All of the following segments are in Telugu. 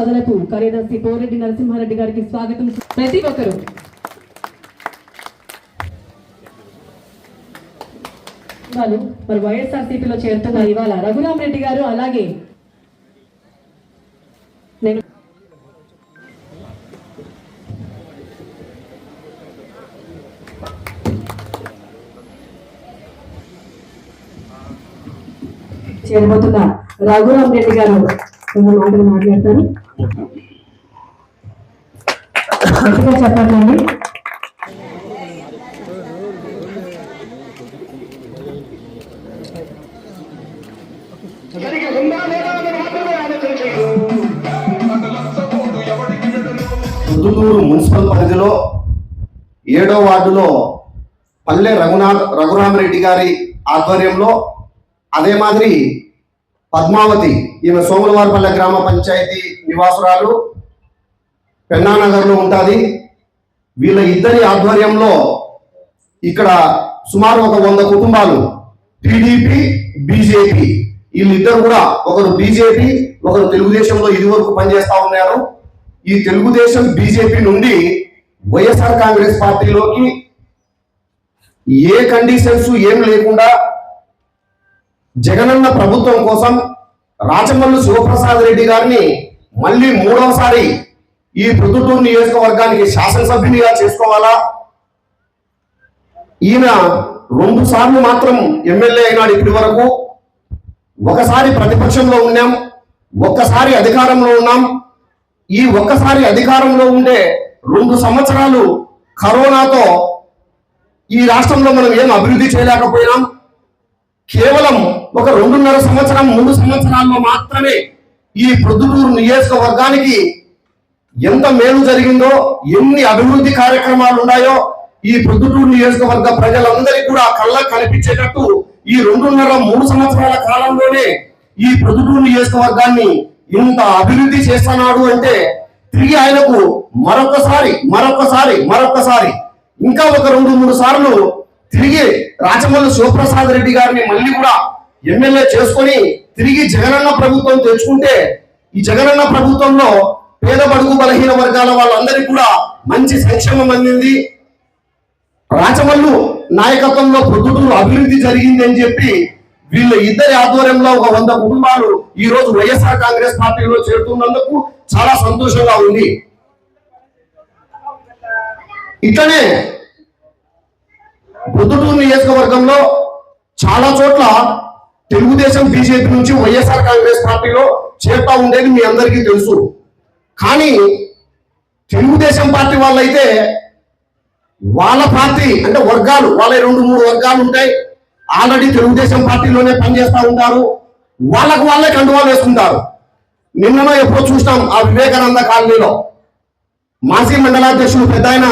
పదలకు కార్యదర్శి పోరెడ్డి నరసింహారెడ్డి గారికి స్వాగతం. ప్రతి ఒక్కరు. వాళ్ళు మరి వైఎస్ఆర్సీపీలో చేరుతున్న ఇవాళ రఘురామ్ రెడ్డి గారు అలాగే నేను చేరబోతున్న రఘురామ్ రెడ్డి గారు మాటలు మాట్లాడతారు. గట్టిగా చెప్పండి. పొద్దుటూరు మున్సిపల్ పరిధిలో ఏడో వార్డులో పల్లె రఘునాథ్ రఘురామరెడ్డి గారి ఆధ్వర్యంలో అదే మాదిరి పద్మావతి ఈమె సోములవారిపల్లె గ్రామ పంచాయతీ నివాసురాలు. పెన్నానగర్లో ఉంటుంది. వీళ్ళ ఇద్దరి ఆధ్వర్యంలో ఇక్కడ సుమారు ఒక వంద కుటుంబాలు. TDP BJP. వీళ్ళిద్దరు కూడా ఒకరు బీజేపీ ఒకరు తెలుగుదేశంలో ఇదివరకు పనిచేస్తా ఉన్నారు. ఈ తెలుగుదేశం బీజేపీ నుండి వైఎస్ఆర్ కాంగ్రెస్ పార్టీలోకి ఏ కండిషన్స్ ఏం లేకుండా జగనన్న ప్రభుత్వం కోసం రాచమల్లు శివప్రసాద్ రెడ్డి గారిని మళ్ళీ మూడవసారి ఈ ప్రొద్దుటూరు నియోజకవర్గానికి శాసనసభ్యునిగా చేసుకోవాలా? ఈయన రెండు సార్లు మాత్రం ఎమ్మెల్యే అయినాడు ఇప్పటి వరకు. ఒకసారి ప్రతిపక్షంలో ఉన్నాం ఒక్కసారి అధికారంలో ఉన్నాం. ఈ ఒక్కసారి అధికారంలో ఉండే రెండు సంవత్సరాలు కరోనాతో ఈ రాష్ట్రంలో మనం ఏం అభివృద్ధి చేయలేకపోయినాం. కేవలం ఒక రెండున్నర సంవత్సరం మూడు సంవత్సరాల్లో మాత్రమే ఈ ప్రొద్దుటూరు నియోజకవర్గానికి ఎంత మేలు జరిగిందో ఎన్ని అభివృద్ధి కార్యక్రమాలు ఉన్నాయో ఈ ప్రొద్దుటూరు నియోజకవర్గ ప్రజలందరికీ కూడా కళ్ళ కనిపించేటట్టు ఈ రెండున్నర మూడు సంవత్సరాల కాలంలోనే ఈ ప్రొద్దుటూరు నియోజకవర్గాన్ని ఇంత అభివృద్ధి చేస్తున్నాడు అంటే తిరిగి ఆయనకు మరొకసారి మరొకసారి మరొకసారి ఇంకా ఒక రెండు మూడు సార్లు తిరిగి రాచమల్లి శివప్రసాద్ రెడ్డి గారిని మళ్ళీ కూడా ఎమ్మెల్యే చేసుకొని తిరిగి జగనన్న ప్రభుత్వం తెచ్చుకుంటే ఈ జగనన్న ప్రభుత్వంలో పేద బడుగు బలహీన వర్గాల వాళ్ళందరికీ కూడా మంచి సంక్షేమం అందింది. రాచమల్లు నాయకత్వంలో పొద్దుటూరు అభివృద్ధి జరిగింది అని చెప్పి వీళ్ళ ఇద్దరి ఆధ్వర్యంలో ఒక వంద కుటుంబాలు ఈ రోజు వైఎస్ఆర్ కాంగ్రెస్ పార్టీలో చేరుతున్నందుకు చాలా సంతోషంగా ఉంది. ఇట్లనే ప్రొద్దుటూరు నియోజకవర్గంలో చాలా చోట్ల తెలుగుదేశం బీజేపీ నుంచి వైఎస్ఆర్ కాంగ్రెస్ పార్టీలో చేరుతా ఉండేది మీ అందరికీ తెలుసు. కానీ తెలుగుదేశం పార్టీ వాళ్ళైతే వాళ్ళ పార్టీ అంటే వర్గాలు వాళ్ళ రెండు మూడు వర్గాలు ఉంటాయి. ఆల్రెడీ తెలుగుదేశం పార్టీలోనే పనిచేస్తూ ఉంటారు. వాళ్ళకు వాళ్ళే కండువాలు వేసుకుంటారు. నిన్ననో ఎప్పుడో చూస్తాం ఆ వివేకానంద కాలనీలో మాజీ మండలాధ్యక్షులు పెద్ద ఆయన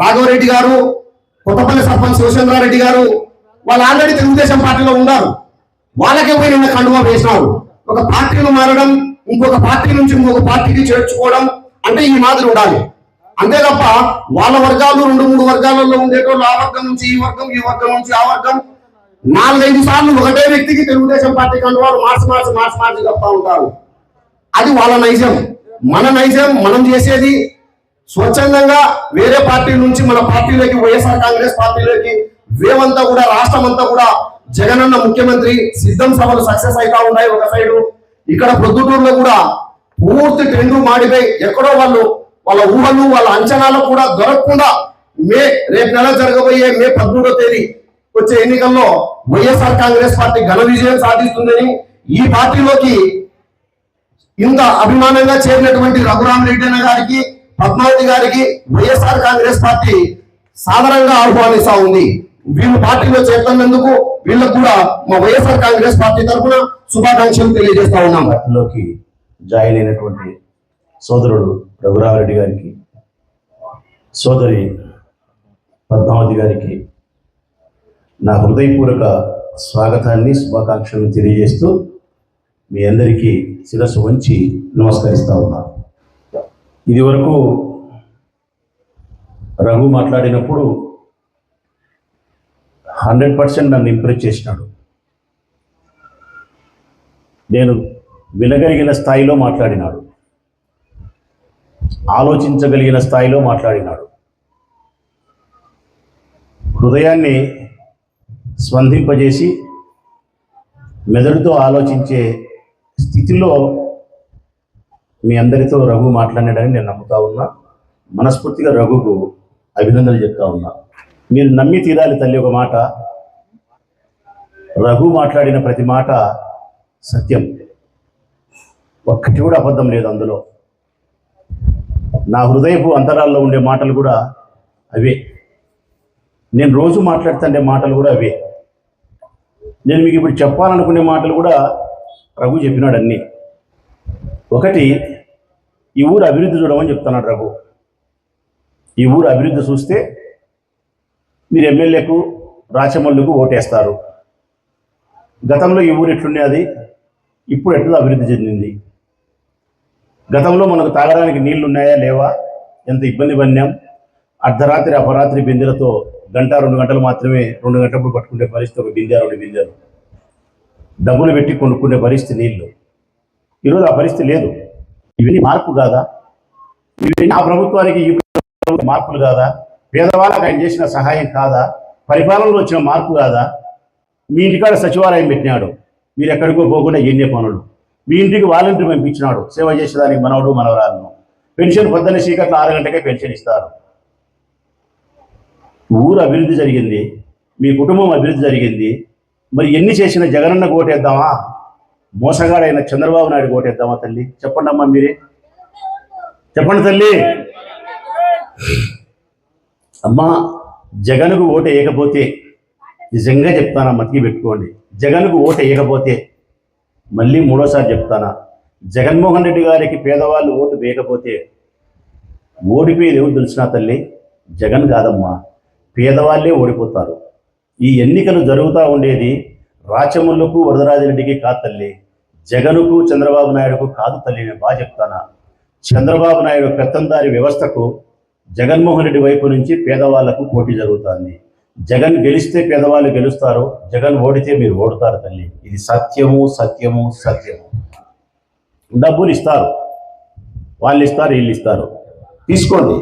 రాఘవరెడ్డి గారు కొత్తపల్లి సర్పంచ్ శివచంద్రారెడ్డి గారు వాళ్ళు ఆల్రెడీ తెలుగుదేశం పార్టీలో ఉన్నారు. వాళ్ళకే పోయి నిన్న కండువా వేసినారు. ఒక పార్టీను మారడం ఇంకొక పార్టీ నుంచి ఇంకొక పార్టీకి చేర్చుకోవడం అంటే ఈ మాదిరి ఉండాలి. అంతే తప్ప వాళ్ళ వర్గాలు రెండు మూడు వర్గాలలో ఉండేటోళ్ళు ఆ వర్గం నుంచి ఈ వర్గం ఈ వర్గం నుంచి ఆ వర్గం. నాలుగైదు సార్లు ఒకటే వ్యక్తికి తెలుగుదేశం పార్టీ కండువాలు మార్చి మార్చి మార్చి మార్చి చెప్తా ఉంటారు. అది వాళ్ళ నైజం. మన నైజం మనం చేసేది స్వచ్ఛందంగా వేరే పార్టీ నుంచి మన పార్టీలోకి వైఎస్ఆర్ కాంగ్రెస్ పార్టీలోకి వేవంతా కూడా రాష్ట్రం అంతా కూడా జగనన్న ముఖ్యమంత్రి సిద్ధం సభలు సక్సెస్ అవుతా ఉన్నాయి ఒక సైడు. ఇక్కడ ప్రొద్దుటూరులో కూడా పూర్తి టెండు మాడిపోయి ఎక్కడో వాళ్ళు వాళ్ళ ఊహలు వాళ్ళ అంచనాలు కూడా దొరకకుండా మే రేపు నెల జరగబోయే మే పదమూడో తేదీ వచ్చే ఎన్నికల్లో వైఎస్ఆర్ కాంగ్రెస్ పార్టీ ఘన విజయం సాధిస్తుందని ఈ పార్టీలోకి ఇంత అభిమానంగా చేరినటువంటి రఘురామరెడ్డి అన్న గారికి పద్మావతి గారికి వైఎస్ఆర్ కాంగ్రెస్ పార్టీ సాధారణంగా ఆహ్వానిస్తా ఉంది. వీళ్ళు పార్టీలో చేరుతున్నందుకు వీళ్ళకు కూడా మా వైఎస్ఆర్ కాంగ్రెస్ పార్టీ తరఫున శుభాకాంక్షలు తెలియజేస్తా ఉన్నాం. పార్టీలోకి జాయిన్ అయినటువంటి సోదరుడు రఘురామరెడ్డి గారికి సోదరి పద్మావతి గారికి నా హృదయపూర్వక స్వాగతాన్ని శుభాకాంక్షలు తెలియజేస్తూ మీ అందరికీ శిరస్సు వంచి నమస్కరిస్తా ఉన్నాను ఇదివరకు రఘు మాట్లాడినప్పుడు హండ్రెడ్ పర్సెంట్ నన్ను ఇంప్రెస్ చేసినాడు. నేను వినగలిగిన స్థాయిలో మాట్లాడినాడు. ఆలోచించగలిగిన స్థాయిలో మాట్లాడినాడు. హృదయాన్ని స్పందింపజేసి మెదడుతో ఆలోచించే స్థితిలో మీ అందరితో రఘు మాట్లాడాడని నేను నమ్ముతా ఉన్నా. మనస్ఫూర్తిగా రఘుకు అభినందనలు చెప్తా ఉన్నా. మీరు నమ్మి తీరాలి తల్లి ఒక మాట. రఘు మాట్లాడిన ప్రతి మాట సత్యం. ఒక్కటి కూడా అబద్ధం లేదు అందులో. నా హృదయపు అంతరాల్లో ఉండే మాటలు కూడా అవే. నేను రోజు మాట్లాడుతుండే మాటలు కూడా అవే. నేను మీకు ఇప్పుడు చెప్పాలనుకునే మాటలు కూడా రఘు చెప్పినాడు అన్నీ. ఒకటి ఈ ఊరు అభివృద్ధి చూడమని చెప్తున్నాడు రఘు. ఈ ఊరు అభివృద్ధి చూస్తే మీరు ఎమ్మెల్యేకు రాచమల్లుకు ఓటేస్తారు. గతంలో ఈ ఊరు ఎట్లుండేది ఇప్పుడు ఎట్లా అభివృద్ధి చెందింది? గతంలో మనకు తాగడానికి నీళ్ళు ఉన్నాయా లేవా? ఎంత ఇబ్బంది పడినాం? అర్ధరాత్రి అపరాత్రి బిందెలతో గంట రెండు గంటలు మాత్రమే రెండు గంటలు పట్టుకునే పరిస్థితి ఒక బిందె రెండు బిందెలు. డబ్బులు పెట్టి కొనుక్కునే పరిస్థితి నీళ్ళు ఈరోజు ఆ పరిస్థితి లేదు. ఇవన్నీ మార్పు కాదా? ఇవన్నీ ఆ ప్రభుత్వానికి ఈ మార్పులు కాదా? పేదవాళ్ళకి ఆయన చేసిన సహాయం కాదా? పరిపాలనలో వచ్చిన మార్పు కాదా? మీ ఇంటికాడ సచివాలయం పెట్టినాడు. మీరు ఎక్కడికో పోకుండా ఎన్నే పనులు? మీ ఇంటికి వాలంటీర్ పంపించినాడు. సేవ చేసేదానికి మనవడు మనవరాలను పెన్షన్ పొద్దున్న చీకట్లో ఆరు గంటకే పెన్షన్ ఇస్తారు. ఊరు అభివృద్ధి జరిగింది. మీ కుటుంబం అభివృద్ధి జరిగింది. మరి ఎన్ని చేసిన జగనన్న కోటేద్దామా? మోసగాడైన చంద్రబాబు నాయుడు ఓటేద్దామా తల్లి? చెప్పండి అమ్మా మీరే. చెప్పండి తల్లి. అమ్మా జగన్కు ఓటు వేయకపోతే నిజంగా చెప్తానా? మతికి పెట్టుకోండి. జగన్కు ఓటు వేయకపోతే మళ్ళీ మూడోసారి చెప్తానా? జగన్మోహన్ రెడ్డి గారికి పేదవాళ్ళు ఓటు వేయకపోతే ఓడిపోయేది ఎవరు తెలిసినా తల్లి? జగన్ కాదమ్మా. పేదవాళ్ళే ఓడిపోతారు. ఈ ఎన్నికలు జరుగుతూ ఉండేది రాచములకు వరదరాజరెడ్డికి కాదు తల్లి జగన్కు చంద్రబాబు నాయుడుకు కాదు తల్లి నేను బాగా చెప్తానా? చంద్రబాబు నాయుడు పెత్తందారి వ్యవస్థకు జగన్మోహన్ రెడ్డి వైపు నుంచి పేదవాళ్ళకు పోటీ జరుగుతుంది. జగన్ గెలిస్తే పేదవాళ్ళు గెలుస్తారు జగన్ ఓడితే మీరు ఓడుతారు తల్లి. ఇది సత్యము సత్యము సత్యము. డబ్బులు ఇస్తారు. వాళ్ళు ఇస్తారు వీళ్ళు ఇస్తారు. తీసుకోండి.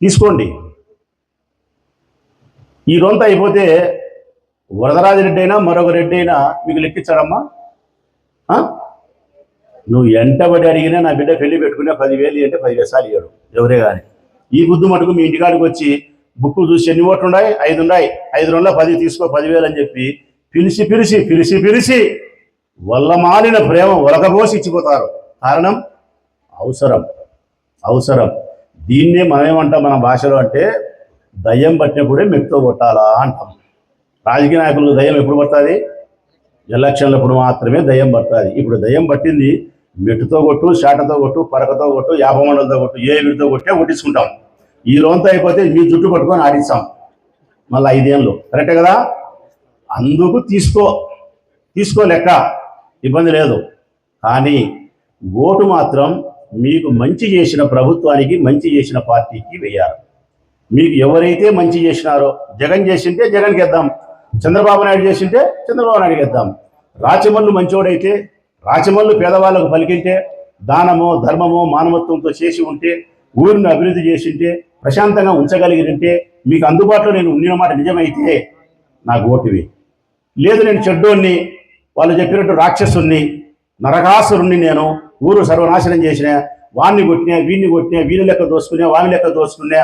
తీసుకోండి. ఈ రొంత అయిపోతే వరదరాజరెడ్డి అయినా మరొక రెడ్డి అయినా మీకు లెక్కించాడమ్మా? నువ్వు ఎంటబడి అడిగినా నా బిడ్డ పెళ్ళి పెట్టుకునే పదివేలు అంటే పదివేలు సార్లు ఇవ్వడు ఎవరే కానీ. ఈ బుద్ధి మటుకు మీ ఇంటికాడికి వచ్చి బుక్కు చూసి ఎన్ని ఓట్లు ఉన్నాయి? ఐదు ఉన్నాయి. ఐదు రెండు పది తీసుకో పదివేలు అని చెప్పి పిలిచి పిలిచి పిలిచి పిలిచి వల్ల మాలిన ప్రేమ ఒలకబోసి ఇచ్చిపోతారు. కారణం? అవసరం. అవసరం. దీన్నే మనమేమంటాం మన భాషలో అంటే దయ్యం పట్టినప్పుడే మెట్టుతో కొట్టాలా అంటాం. రాజకీయ నాయకులకు దయ్యం ఎప్పుడు పడుతుంది? ఎలక్షన్లప్పుడు మాత్రమే దయ్యం పడుతుంది. ఇప్పుడు దయ్యం పట్టింది మెట్టుతో కొట్టు షాటతో కొట్టు పరకతో కొట్టు యాపమండలతో కొట్టు ఏ వీటితో కొట్టే కొట్టించుకుంటాం. ఈ లోన్తో అయిపోతే మీ జుట్టు పట్టుకొని ఆడిస్తాం. మళ్ళీ ఐదేళ్ళు. కరెక్టే కదా? అందుకు తీసుకో. తీసుకో లెక్క. ఇబ్బంది లేదు. కానీ ఓటు మాత్రం మీకు మంచి చేసిన ప్రభుత్వానికి మంచి చేసిన పార్టీకి వేయాలి. మీకు ఎవరైతే మంచి చేసినారో జగన్ చేసింటే జగన్కి ఇద్దాం చంద్రబాబు నాయుడు చేసింటే చంద్రబాబు నాయుడు చేద్దాం రాచమల్లు మంచోడైతే రాచమల్లు పేదవాళ్ళకు పలికింటే దానమో ధర్మమో మానవత్వంతో చేసి ఉంటే ఊరిని అభివృద్ధి చేసింటే ప్రశాంతంగా ఉంచగలిగినంటే మీకు అందుబాటులో నేను ఉండిన మాట నిజమైతే నాకు ఓటువి లేదు నేను చెడ్డోన్ని వాళ్ళు చెప్పినట్టు రాక్షసుని నరకాసురుణ్ణి నేను ఊరు సర్వనాశనం చేసిన వాణ్ణి కొట్టినా వీడిని కొట్టినా వీని లెక్క దోసుకునే వాని లెక్క దోసుకునే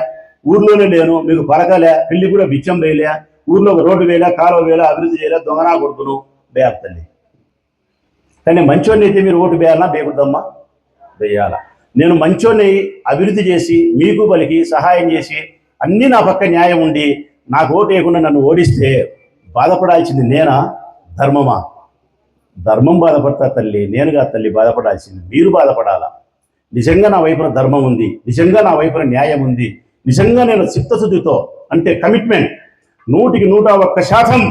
ఊర్లోనే లేను మీకు పరగలే పెళ్ళి కూడా బిచ్చం వేయలే ఊర్లో ఒక రోడ్డు వేయలే కాలువ వేయలే అభివృద్ధి చేయలే దొంగనా కొడుకును బేయాలి తల్లి. కానీ మంచోడిని అయితే మీరు ఓటు వేయాలన్నా బేకుద్దమ్మా వేయాల నేను మంచోడిని అభివృద్ధి చేసి మీకు పలికి సహాయం చేసి అన్నీ నా పక్క న్యాయం ఉండి నాకు ఓటు వేయకుండా నన్ను ఓడిస్తే బాధపడాల్సింది నేనా? ధర్మమా? ధర్మం బాధపడతా తల్లి నేనుగా తల్లి బాధపడాల్సింది. మీరు బాధపడాలా? నిజంగా నా వైపున ధర్మం ఉంది నిజంగా నా వైపున న్యాయం ఉంది నిజంగా నేను చిత్తశుద్ధితో అంటే కమిట్మెంట్ నూటికి నూట ఒక్క శాతం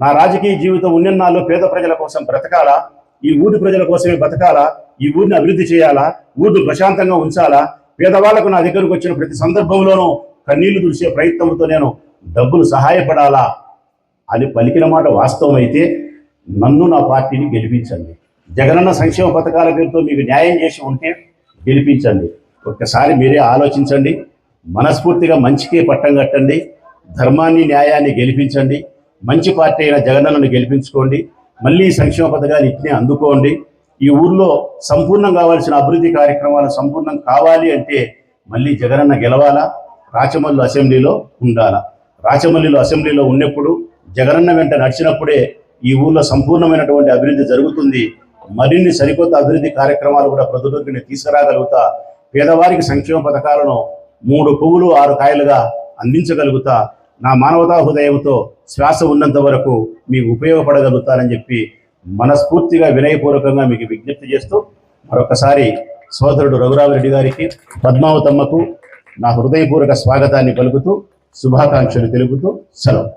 నా రాజకీయ జీవితం ఉన్నెన్నాళ్ళు పేద ప్రజల కోసం బ్రతకాలా? ఈ ఊరి ప్రజల కోసమే బతకాలా? ఈ ఊరిని అభివృద్ధి చేయాలా? ఊరిని ప్రశాంతంగా ఉంచాలా? పేదవాళ్ళకు నా దగ్గరకు వచ్చిన ప్రతి సందర్భంలోనూ కన్నీళ్ళు తుడిచే ప్రయత్నంతో నేను డబ్బులు సహాయపడాలా అని పలికిన మాట వాస్తవం అయితే నన్ను నా పార్టీని గెలిపించండి. జగనన్న సంక్షేమ పథకాల పేరుతో మీకు న్యాయం చేసి ఉంటే గెలిపించండి. ఒక్కసారి మీరే ఆలోచించండి. మనస్ఫూర్తిగా మంచికే పట్టం కట్టండి. ధర్మాన్ని న్యాయాన్ని గెలిపించండి. మంచి పార్టీ అయిన జగనన్నను గెలిపించుకోండి. మళ్ళీ సంక్షేమ పథకాలు ఇట్నే అందుకోండి. ఈ ఊర్లో సంపూర్ణం కావాల్సిన అభివృద్ధి కార్యక్రమాలు సంపూర్ణం కావాలి అంటే మళ్ళీ జగనన్న గెలవాలా? రాచమల్లు అసెంబ్లీలో ఉండాలా? రాచమల్లిలో అసెంబ్లీలో ఉన్నప్పుడు జగనన్న వెంట నడిచినప్పుడే ఈ ఊర్లో సంపూర్ణమైనటువంటి అభివృద్ధి జరుగుతుంది. మరిన్ని సరికొత్త అభివృద్ధి కార్యక్రమాలు కూడా ప్రజల్లోకి తీసుకురాగలుగుతా. పేదవారికి సంక్షేమ పథకాలను మూడు పువ్వులు ఆరు కాయలుగా అందించగలుగుతా. నా మానవతా హృదయంతో శ్వాస ఉన్నంత వరకు మీకు ఉపయోగపడగలుగుతానని చెప్పి మనస్ఫూర్తిగా వినయపూర్వకంగా మీకు విజ్ఞప్తి చేస్తూ మరొకసారి సోదరుడు రఘురామరెడ్డి గారికి పద్మావతమ్మకు నా హృదయపూర్వక స్వాగతాన్ని పలుకుతూ శుభాకాంక్షలు తెలుపుతూ సెలవు.